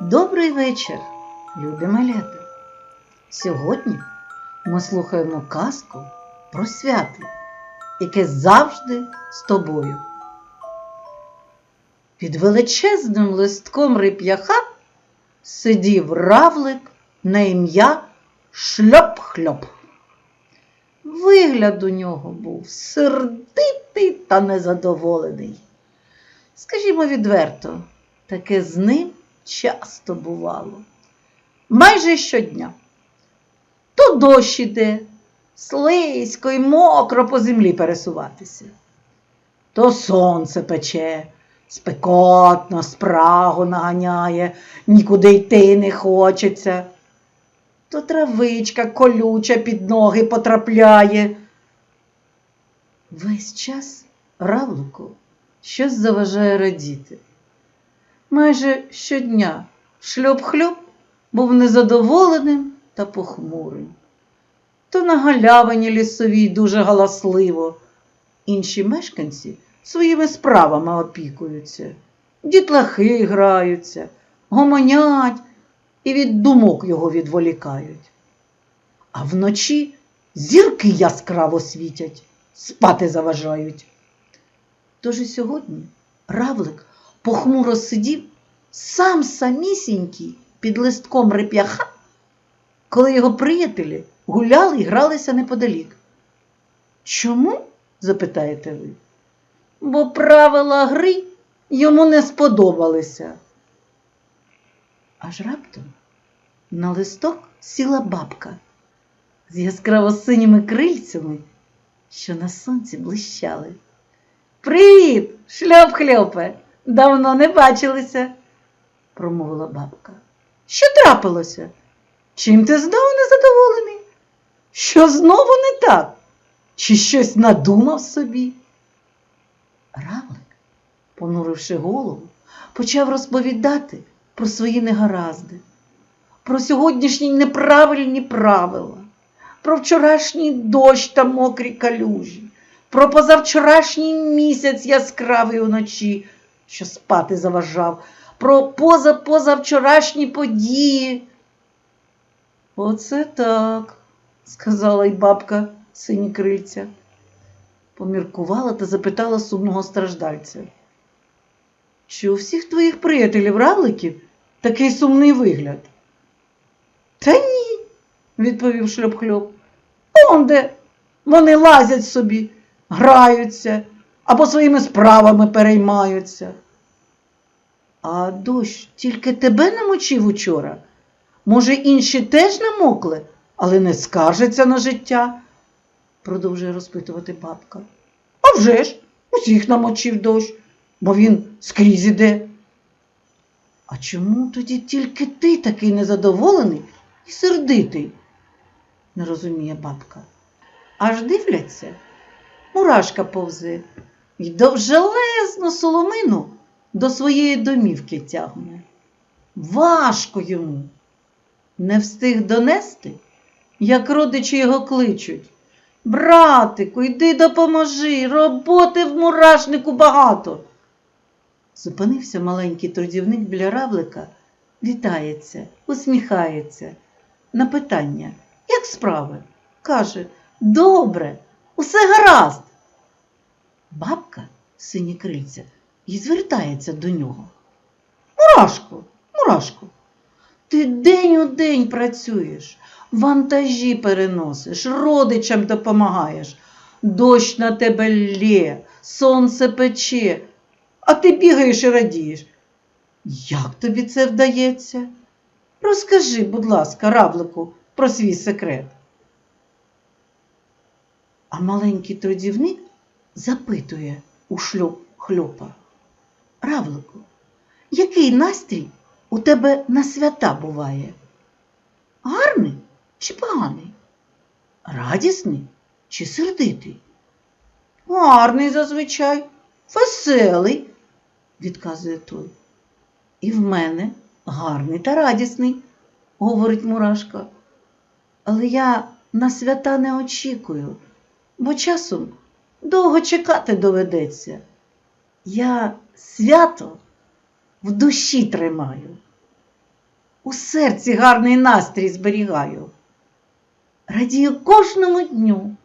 Добрий вечір, любі малята. Сьогодні ми слухаємо казку про свято, яке завжди з тобою. Під величезним листком реп'яха сидів равлик на ім'я Шльоп-хльоп. Вигляд у нього був сердитий та незадоволений. Скажімо відверто, таке з ним часто бувало. Майже щодня. То дощ іде, слизько й мокро по землі пересуватися. То сонце пече, спекотно, спрагу наганяє, нікуди йти не хочеться. То травичка колюча під ноги потрапляє. Весь час равлику щось заважає радіти. Майже щодня шльоп-хльоп був незадоволеним та похмурим. То на галявині лісовій дуже галасливо. Інші мешканці своїми справами опікуються, дітлахи граються, гомонять і від думок його відволікають. А вночі зірки яскраво світять, спати заважають. Тож і сьогодні равлик похмуро сидів сам самісінький під листком реп'яха, коли його приятелі гуляли і гралися неподалік. Чому? запитаєте ви? Бо правила гри йому не сподобалися. Аж раптом на листок сіла бабка з яскраво синіми крильцями, що на сонці блищали. Привіт, шльоп-хльопе! Давно не бачилися, промовила бабка. Що трапилося? Чим ти знову незадоволений? Що знову не так? Чи щось надумав собі? Равлик, понуривши голову, почав розповідати про свої негаразди, про сьогоднішні неправильні правила, про вчорашній дощ та мокрі калюжі, про позавчорашній місяць яскравий уночі, що спати заважав, про позапозавчорашні події. Оце так, сказала й бабка сині крильця. Поміркувала та запитала сумного страждальця. Чи у всіх твоїх приятелів равликів такий сумний вигляд? Та ні, відповів шльоп-хльоп. Он де вони лазять собі, граються або своїми справами переймаються. А дощ тільки тебе намочив учора? Може, інші теж намокли, але не скаржаться на життя, продовжує розпитувати бабка. А вже ж, усіх намочив дощ, бо він скрізь іде. А чому тоді тільки ти такий незадоволений і сердитий? не розуміє бабка. Аж дивляться, мурашка повзе й довжелезну соломину до своєї домівки тягне. Важко йому. Не встиг донести, як родичі його кличуть. Братику, йди допоможи, роботи в мурашнику багато. Зупинився маленький трудівник біля равлика, вітається, усміхається. На питання, як справи? Каже, добре, усе гаразд. Бабка сині крильця і звертається до нього. Мурашко, Мурашко, ти день у день працюєш, вантажі переносиш, родичам допомагаєш, дощ на тебе лє, сонце пече, а ти бігаєш і радієш. Як тобі це вдається? Розкажи, будь ласка, равлику, про свій секрет. А маленький трудівник запитує у шльоп хльопа. Равлику, який настрій у тебе на свята буває? Гарний чи поганий? Радісний чи сердитий? Гарний зазвичай, веселий, відказує той. І в мене гарний та радісний, говорить Мурашка. Але я на свята не очікую, бо часом довго чекати доведеться. Я свято в душі тримаю. у серці гарний настрій зберігаю. Радію кожному дню,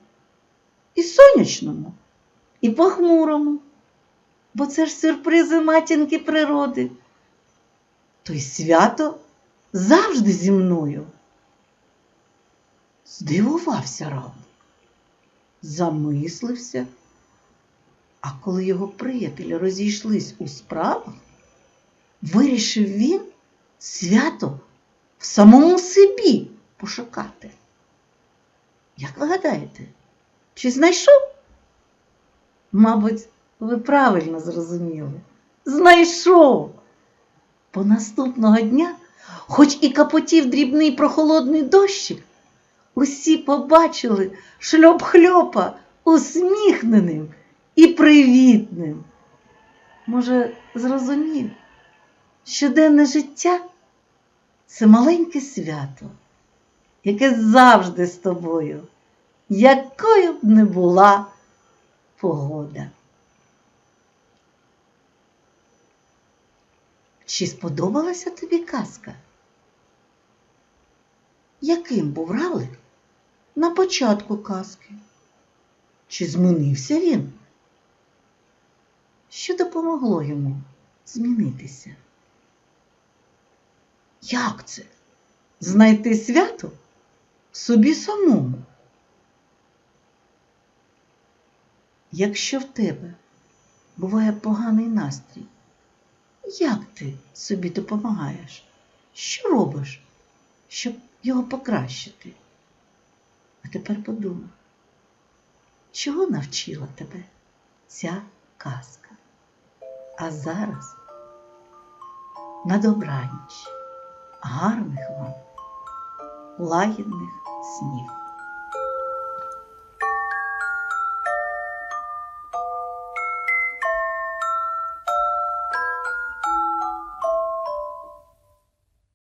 і сонячному, і похмурому, бо це ж сюрпризи матінки природи. То й свято завжди зі мною. Здивувався Равлик, замислився, а коли його приятелі розійшлись у справах, вирішив він свято в самому собі пошукати. Як ви гадаєте, чи знайшов? Мабуть, ви правильно зрозуміли. Знайшов. Бо наступного дня, хоч і капотів дрібний прохолодний дощик, усі побачили шльоп-хльопа усміхненим і привітним. Може, зрозумів, щоденне життя це маленьке свято, яке завжди з тобою, якою б не була погода. Чи сподобалася тобі казка? Яким був равлик на початку казки? Чи змінився він? Що допомогло йому змінитися? Як це? Знайти свято в собі самому? Якщо в тебе буває поганий настрій, як ти собі допомагаєш? Що робиш, щоб його покращити? А тепер подумай, чого навчила тебе ця казка? А зараз на добраніч, гарних вам, лагідних снів.